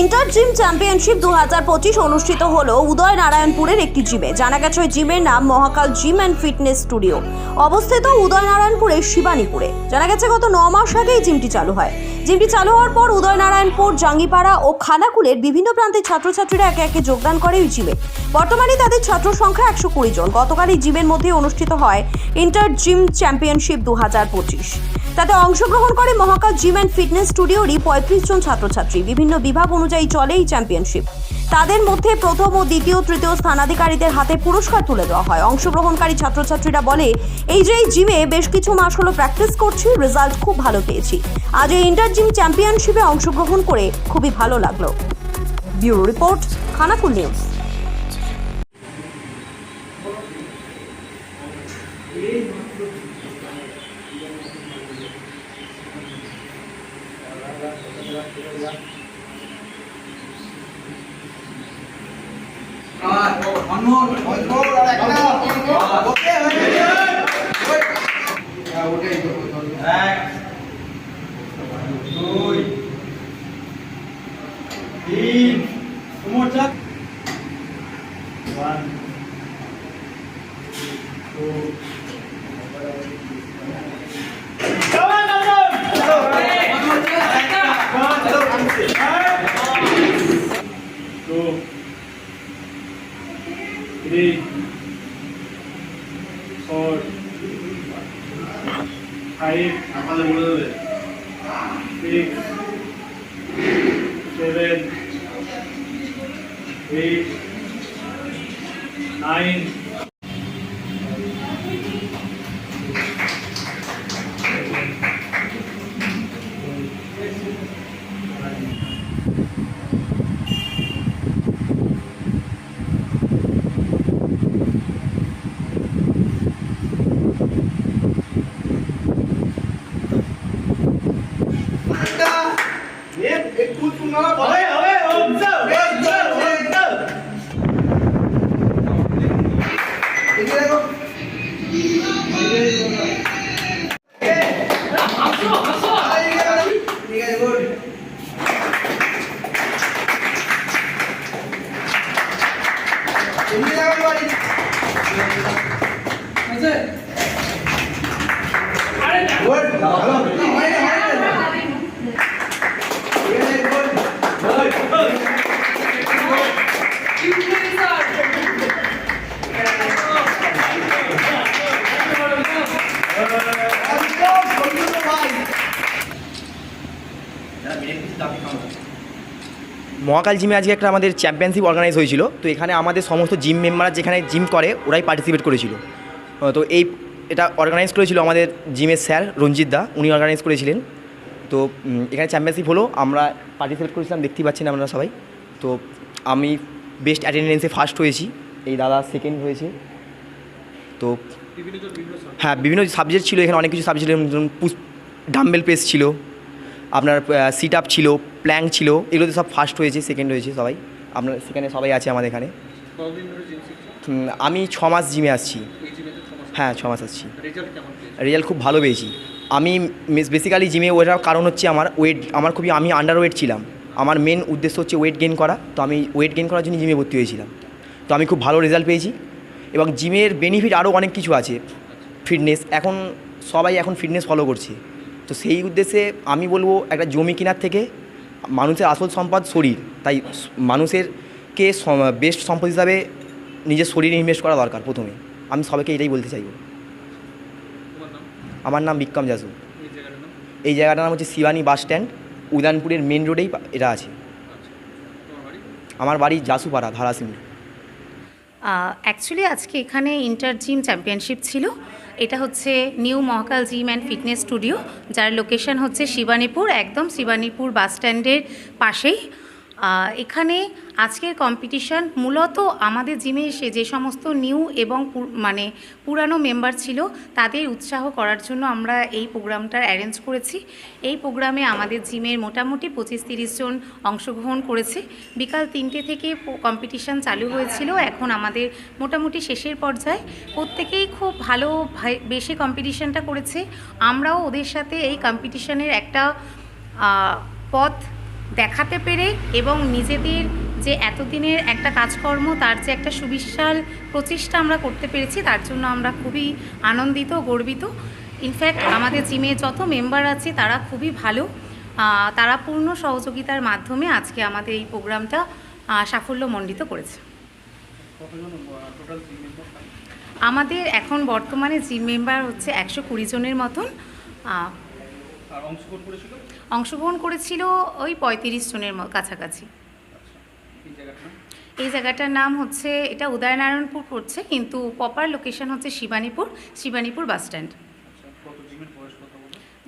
Inter gym championship দু হাজার পঁচিশ অনুষ্ঠিত হলো উদয় নারায়ণপুরের একটি জিমে। জানা গেছে ওই জিমের নাম Mahakal gym and fitness studio. অবস্থিত উদয় নারায়ণপুরের শিবানীপুরে। জানা গেছে গত ন মাস আগে এই জিমটি চালু হয়। জিমটি চালু হওয়ার পর উদয়নারায়ণপুর, জাঙ্গিপাড়া ও খানাকুলের বিভিন্ন প্রান্তের ছাত্রছাত্রীরা একে একে যোগদান করে এই জিমে। বর্তমানে তাদের ছাত্র সংখ্যা একশো কুড়ি জন। গতকালই জিমের মধ্যে অনুষ্ঠিত হয় ইন্টার জিম চ্যাম্পিয়নশিপ দু হাজার পঁচিশ। তাতে অংশগ্রহণ করে মহাকাশ জিম অ্যান্ড ফিটনেস স্টুডিওরই পঁয়ত্রিশ জন ছাত্রছাত্রী। বিভিন্ন বিভাগ অনুযায়ী চলে এই চ্যাম্পিয়নশিপ। তাদের মধ্যে প্রথম ও দ্বিতীয় তৃতীয় স্থানাধিকারীদের হাতে পুরস্কার তুলে দেওয়া হয়। অংশগ্রহণকারী ছাত্রছাত্রীরা বলে, এই যে এই জিমে বেশ কিছু মাস হলো প্র্যাকটিস করছি রেজাল্ট খুব ভালো পেয়েছি। আজ এই ইন্টার জিম চ্যাম্পিয়নশিপে অংশগ্রহণ করে খুবই ভালো লাগল। Bureau report, Khanakul news. এক দুই তিন তোমার চাপ one two three, four, five, আমাদের বলে দেবে six, seven, eight, nine. 不不，我来，我，走。মহাকাল জিমে আজকে একটা আমাদের চ্যাম্পিয়নশিপ অর্গানাইজ হয়েছিল। তো এখানে আমাদের সমস্ত জিম মেম্বাররা যেখানে জিম করে ওরাই পার্টিসিপেট করেছিল। তো এই এটা অর্গানাইজ করেছিল আমাদের জিমের স্যার রঞ্জিত দা উনি অর্গানাইজ করেছিলেন। তো এখানে চ্যাম্পিয়নশিপ হলো আমরা পার্টিসিপেট করেছিলাম দেখতেই পাচ্ছেন আপনারা সবাই। তো আমি বেস্ট অ্যাটেন্ডেন্সে ফার্স্ট হয়েছি এই দাদা সেকেন্ড হয়েছে। তো হ্যাঁ বিভিন্ন সাবজেক্ট ছিল এখানে অনেক কিছু সাবজেক্ট যেমন ডাম্বেল প্রেস ছিল। আপনার সিট আপ ছিল প্ল্যাঙ্ক ছিল এগুলোতে সব ফার্স্ট হয়েছে সেকেন্ড হয়েছে সবাই। আপনার সেখানে সবাই আছে আমাদের এখানে। আমি ছ মাস জিমে আসছি। হ্যাঁ ছ মাস আসছি। রেজাল্ট খুব ভালো পেয়েছি। আমি বেসিক্যালি জিমে ওঠার কারণ হচ্ছে আমার ওয়েট আমার খুবই আমি আন্ডার ওয়েট ছিলাম। আমার মেন উদ্দেশ্য হচ্ছে ওয়েট গেইন করা। তো আমি ওয়েট গেইন করার জন্য জিমে ভর্তি হয়েছিলাম। তো আমি খুব ভালো রেজাল্ট পেয়েছি। এবং জিমের বেনিফিট আরও অনেক কিছু আছে। ফিটনেস এখন সবাই এখন ফিটনেস ফলো করছে। তো সেই উদ্দেশ্যে আমি বলব একটা জমি কেনার থেকে মানুষের আসল সম্পদ শরীর। তাই স- মানুষেরকে বেস্ট সম্পদ হিসাবে নিজের শরীরে ইনভেস্ট করা দরকার প্রথমে। আমি সবাইকে এটাই বলতে চাইব। আমার নাম বিক্রম জাসু। এই জায়গাটার নাম হচ্ছে শিবানী বাস স্ট্যান্ড। উদানপুরের মেন রোডেই এটা আছে। আমার বাড়ি জাসুপাড়া, ধারাসিংহ। অ্যাকচুয়ালি আজকে এখানে ইন্টার জিম চ্যাম্পিয়নশিপ ছিল। এটা হচ্ছে new Mahakal gym and fitness studio, যার লোকেশন হচ্ছে শিবানীপুর, একদম শিবানীপুর বাস স্ট্যান্ডের পাশেই। এখানে আজকের কম্পিটিশন মূলত আমাদের জিমে এসে যে সমস্ত নিউ এবং মানে পুরানো মেম্বার ছিল, তাদের উৎসাহ করার জন্য আমরা এই প্রোগ্রামটার অ্যারেঞ্জ করেছি। এই প্রোগ্রামে আমাদের জিমের মোটামুটি পঁচিশ তিরিশ জন অংশগ্রহণ করেছে। বিকাল তিনটে থেকে কম্পিটিশন চালু হয়েছিল। এখন আমাদের মোটামুটি শেষের পর্যায়ে। প্রত্যেকেই খুব ভালো বেশি কম্পিটিশনটা করেছে। আমরাও ওদের সাথে এই কম্পিটিশনের একটা পথ দেখাতে পেরে এবং নিজেদের যে এতদিনের একটা কাজকর্ম, তার যে একটা সুবিশাল প্রচেষ্টা আমরা করতে পেরেছি, তার জন্য আমরা খুবই আনন্দিত, গর্বিত। ইনফ্যাক্ট আমাদের জিমে যত মেম্বার আছে, তারা খুবই ভালো। তারা পূর্ণ সহযোগিতার মাধ্যমে আজকে আমাদের এই প্রোগ্রামটা সাফল্যমণ্ডিত করেছে। আমাদের এখন বর্তমানে জিম মেম্বার হচ্ছে একশো কুড়ি জনের মতন। অংশগ্রহণ করেছিল ওই পঁয়ত্রিশ জনের কাছাকাছি। এই জায়গাটার নাম হচ্ছে, এটা উদয়নারায়ণপুর পড়ছে, কিন্তু প্রপার লোকেশন হচ্ছে শিবানীপুর শিবানীপুর বাস স্ট্যান্ড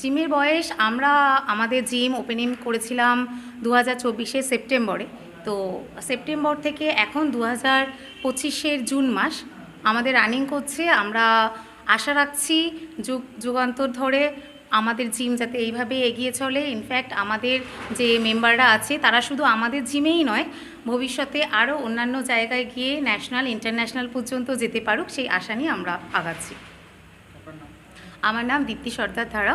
জিমের বয়স, আমরা আমাদের জিম ওপেনিং করেছিলাম দু হাজার সেপ্টেম্বরে। তো সেপ্টেম্বর থেকে এখন দু হাজার জুন মাস, আমাদের রানিং করছে আমরা আশা রাখছি যুগ যুগান্তর ধরে আমাদের জিম যাতে এইভাবে এগিয়ে চলে। ইনফ্যাক্ট আমাদের যে মেম্বাররা আছে তারা শুধু আমাদের জিমেই নয় ভবিষ্যতে আরও অন্যান্য জায়গায় গিয়ে ন্যাশনাল ইন্টারন্যাশনাল পর্যন্ত যেতে পারুক সেই আশা নিয়ে আমরা আগাচ্ছি। আমার নাম দীপ্তি সর্দার ধারা।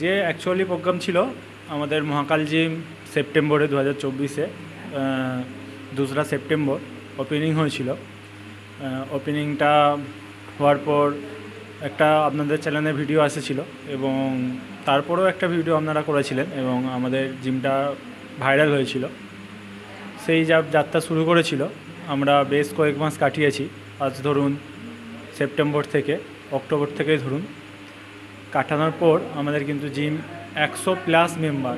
যে অ্যাকচুয়ালি প্রোগ্রাম ছিল, আমাদের মহাকাল জিম সেপ্টেম্বরে দু হাজার চব্বিশে দোসরা সেপ্টেম্বর ওপেনিং হয়েছিল। ওপেনিংটা হওয়ার পর একটা আপনাদের চ্যানেলে ভিডিও এসেছিল এবং তারপরেও একটা ভিডিও আপনারা করেছিলেন এবং আমাদের জিমটা ভাইরাল হয়েছিল। সেই যা যাত্রা শুরু করেছিল, আমরা বেশ কয়েক মাস কাটিয়েছি। আজ ধরুন সেপ্টেম্বর থেকে, অক্টোবর থেকে ধরুন কাটানোর পর আমাদের কিন্তু জিম একশো প্লাস মেম্বার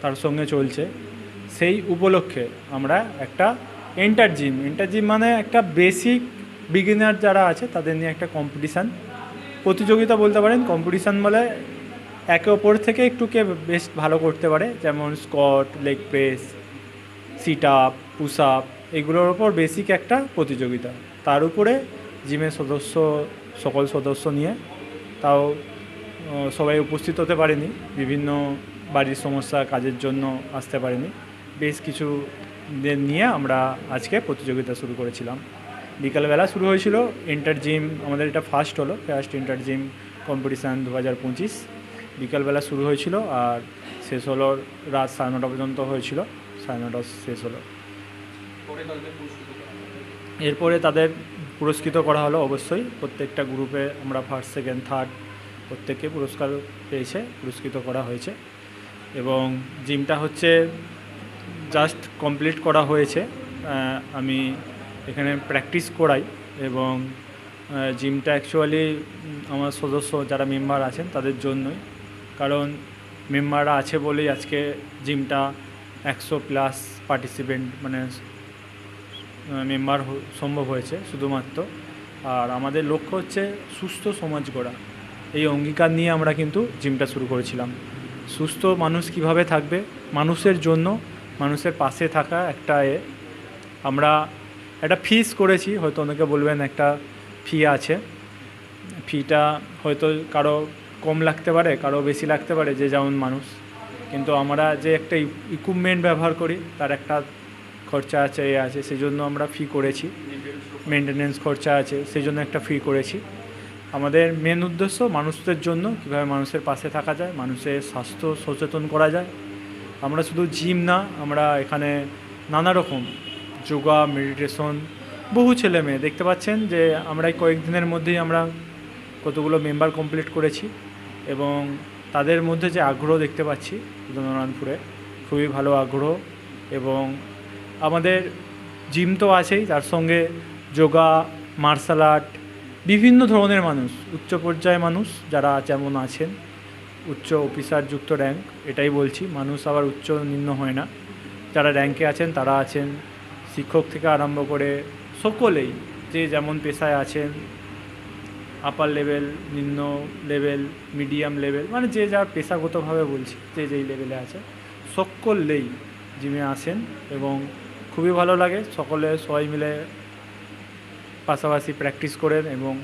তার সঙ্গে চলছে। সেই উপলক্ষে আমরা একটা এন্টার জিম এন্টার জিম মানে একটা বেসিক বিগিনার যারা আছে তাদের নিয়ে একটা কম্পিটিশান প্রতিযোগিতা বলতে পারেন কম্পিটিশান বলে একে অপর থেকে একটু কে বেশ ভালো করতে পারে। যেমন squat leg press sit up push up এগুলোর ওপর বেসিক একটা প্রতিযোগিতা। তার উপরে জিমের সদস্য, সকল সদস্য নিয়ে তাও সবাই উপস্থিত হতে পারেনি। বিভিন্ন বাড়ির সমস্যা, কাজের জন্য আসতে পারেনি। বেশ কিছু নিয়ে আমরা আজকে প্রতিযোগিতা শুরু করেছিলাম। বিকালবেলা শুরু হয়েছিল ইন্টার জিম আমাদের এটা ফার্স্ট হলো ফার্স্ট ইন্টার জিম কম্পিটিশান দু হাজার পঁচিশ। বিকালবেলা শুরু হয়েছিল আর শেষ হলো রাত সাড়ে নটা পর্যন্ত হয়েছিল, সাড়ে নটা শেষ হলো। এরপরে তাদের পুরস্কৃত করা হলো অবশ্যই। প্রত্যেকটা গ্রুপে আমরা ফার্স্ট সেকেন্ড থার্ড প্রত্যেককে পুরস্কার পেয়েছে, পুরস্কৃত করা হয়েছে। এবং জিমটা হচ্ছে জাস্ট কমপ্লিট করা হয়েছে। আমি এখানে প্র্যাকটিস করাই এবং জিমটা অ্যাকচুয়ালি আমার সদস্য যারা মেম্বার আছেন তাদের জন্যই। কারণ মেম্বাররা আছে বলেই আজকে জিমটা একশো প্লাস পার্টিসিপেন্ট মানে মেম্বার সম্ভব হয়েছে শুধুমাত্র। আর আমাদের লক্ষ্য হচ্ছে সুস্থ সমাজ গড়া। এই অঙ্গীকার নিয়ে আমরা কিন্তু জিমটা শুরু করেছিলাম। সুস্থ মানুষ কীভাবে থাকবে? মানুষের জন্য মানুষের পাশে থাকা একটা এ আমরা একটা ফিস করেছি হয়তো অনেকে বলবেন একটা ফি আছে। ফিটা হয়তো কারও কম লাগতে পারে কারও বেশি লাগতে পারে যে যেমন মানুষ। কিন্তু আমরা যে একটা ইকুইপমেন্ট ব্যবহার করি তার একটা খরচা আছে এ আছে সেই জন্য আমরা ফি করেছি। মেনটেনেন্স খরচা। আছে সেই জন্য একটা ফি করেছি। আমাদের মেন উদ্দেশ্য মানুষদের জন্য কীভাবে মানুষের পাশে থাকা যায়, মানুষের স্বাস্থ্য সচেতন করা যায়। আমরা শুধু জিম না, আমরা এখানে নানা রকম যোগা মেডিটেশন বহু ছেলে মেয়ে দেখতে পাচ্ছেন যে আমরা কয়েকদিনের মধ্যেই আমরা কতগুলো মেম্বার কমপ্লিট করেছি এবং তাদের মধ্যে যে আগ্রহ দেখতে পাচ্ছি উদয়নারায়ণপুরে খুবই ভালো আগ্রহ এবং আমাদের জিম তো আছেই, তার সঙ্গে যোগা মার্শাল আর্ট বিভিন্ন ধরনের মানুষ, উচ্চ পর্যায়ে মানুষ যারা যেমন আছেন, উচ্চ অফিসারযুক্ত র্যাঙ্ক এটাই বলছি, মানুষ আবার উচ্চ নিম্ন হয় না। যারা র্যাঙ্কে আছেন, তারা আছেন শিক্ষক থেকে আরম্ভ করে সকলেই যে যেমন পেশায় আছেন আপার লেভেল নিম্ন লেভেল মিডিয়াম লেভেল মানে যে যার পেশাগতভাবে বলছি, যে যেই লেভেলে আছে, সকলেই জিমে আসেন এবং খুবই ভালো লাগে। সকলে সবাই মিলে পাশাপাশি প্র্যাকটিস করেন এবং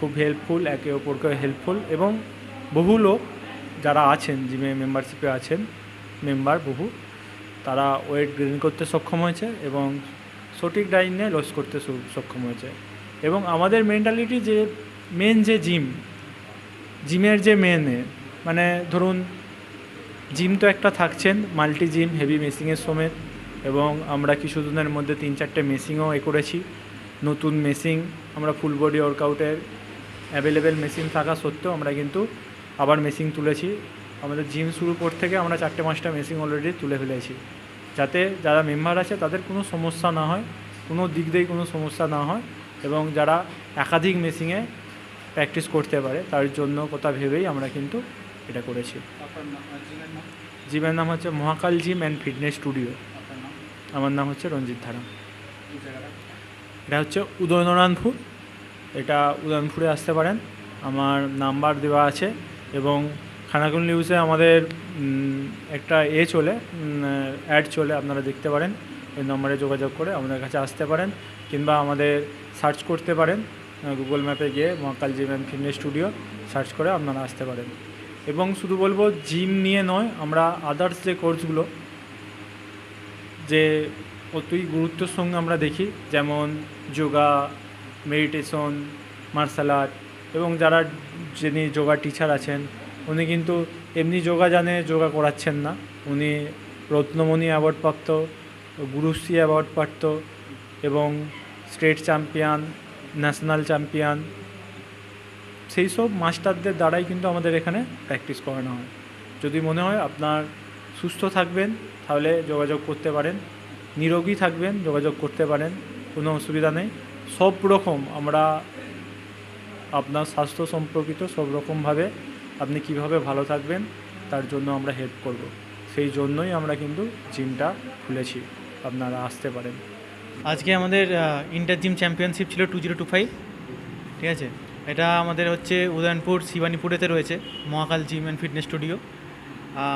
খুব হেল্পফুল একে অপরকে হেল্পফুল এবং বহু লোক যারা আছেন জিমে মেম্বারশিপে আছেন মেম্বার বহু, তারা ওয়েট গেইন করতে সক্ষম হয়েছে এবং সঠিক ডাইনে লস করতে সক্ষম হয়েছে এবং আমাদের মেন্টালিটি যে মেন যে জিম জিমের যে মেনে মানে ধরুন জিম তো একটা থাকছেন মাল্টি জিম হেভি মেশিংয়ের সমেত এবং আমরা কিছুদিনের মধ্যে তিন চারটে মেশিনও এ করেছি। নতুন মেশিন আমরা ফুল বডি ওয়ার্কআউটের অ্যাভেলেবেল মেশিন থাকা সত্ত্বেও আমরা কিন্তু আবার মেশিন তুলেছি। আমাদের জিম শুরু পর থেকে আমরা চারটে পাঁচটা মেশিন অলরেডি তুলে ফেলেছি। যাতে যারা মেম্বার আছে তাদের কোনো সমস্যা না হয় কোনো দিক দিয়েই কোনো সমস্যা না হয় এবং যারা একাধিক মেশিনে প্র্যাকটিস করতে পারে তার জন্য কথা ভেবেই আমরা কিন্তু এটা করেছি। জিমের নাম হচ্ছে Mahakal gym and fitness studio আমার নাম হচ্ছে রঞ্জিত ধারা এটা হচ্ছে উদয়নারায়ণপুর। এটা উদয়নপুরে আসতে পারেন। আমার নাম্বার দেওয়া আছে এবং খানাকুল নিউজে আমাদের একটা এ চলে অ্যাড চলে, আপনারা দেখতে পারেন। এই নম্বরে যোগাযোগ করে আমাদের কাছে আসতে পারেন কিংবা আমাদের সার্চ করতে পারেন গুগল ম্যাপে গিয়ে Mahakal gym and fitness studio search করে আপনারা আসতে পারেন। এবং শুধু বলব, জিম নিয়ে নয়, আমরা আদার্স যে কোর্সগুলো, যে অতই গুরুত্বের সঙ্গে আমরা দেখি, যেমন যোগা মেডিটেশন মার্শাল আর্ট এবং যারা যিনি যোগা টিচার আছেন, উনি কিন্তু এমনি যোগা জানে, যোগা করাচ্ছেন না। উনি রত্নমণি অ্যাওয়ার্ড প্রাপ্ত গুরুশ্রী অ্যাওয়ার্ড প্রাপ্ত এবং স্টেট চ্যাম্পিয়ন ন্যাশনাল চ্যাম্পিয়ন সেই সব মাস্টারদের দ্বারাই কিন্তু আমাদের এখানে প্র্যাকটিস করানো হয়। যদি মনে হয় আপনার সুস্থ থাকবেন, তাহলে যোগাযোগ করতে পারেন। নিরোগী থাকবেন, যোগাযোগ করতে পারেন, কোনো অসুবিধা নেই। সব রকম আমরা আপনার স্বাস্থ্য সম্পর্কিত সব রকমভাবে আপনি কীভাবে ভালো থাকবেন, তার জন্য আমরা হেল্প করব। সেই জন্যই আমরা কিন্তু জিমটা খুলেছি। আপনারা আসতে পারেন। আজকে আমাদের ইন্টার জিম চ্যাম্পিয়নশিপ ছিল টু জিরো টু ফাইভ ঠিক আছে? এটা আমাদের হচ্ছে উদয়নপুর, শিবানীপুরেতে রয়েছে, Mahakal gym and fitness studio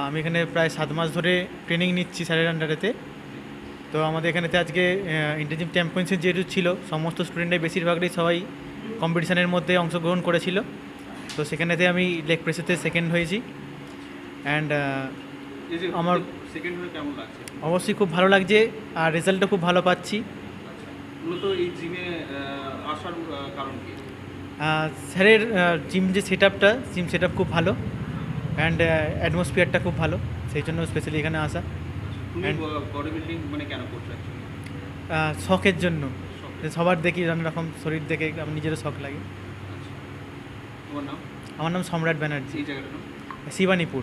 আমি এখানে প্রায় সাত মাস ধরে ট্রেনিং নিচ্ছি স্যারের আন্ডারেতে তো আমাদের এখানেতে আজকে ইন্টার জিম চ্যাম্পিয়নশিপ যেহেতু ছিল সমস্ত স্টুডেন্টের বেশিরভাগই সবাই কম্পিটিশানের মধ্যে অংশগ্রহণ করেছিল। তো সেখানেতে আমি লেগ প্রেসেতে সেকেন্ড হয়েছি। অ্যান্ড আমার সেকেন্ড হয়ে কেমন লাগছে? অবশ্যই খুব ভালো লাগছে আর রেজাল্টও খুব ভালো পাচ্ছি। মূলত এই জিমে আসার কারণ কি? স্যারের জিম যে সেট আপটা জিম সেট আপ খুব ভালো। অ্যান্ড অ্যাটমসফিয়ারটা খুব ভালো। সেই জন্য স্পেশালি এখানে আসা। তুমি বডি বিল্ডিং মানে কেন করছ শখের জন্য। সবার দেখি নানা রকম শরীর দেখে আমার নিজেরও শখ লাগে। তোমার নাম? আমার নাম সম্রাট ব্যানার্জি। এই জায়গাটার নাম? শিবানীপুর।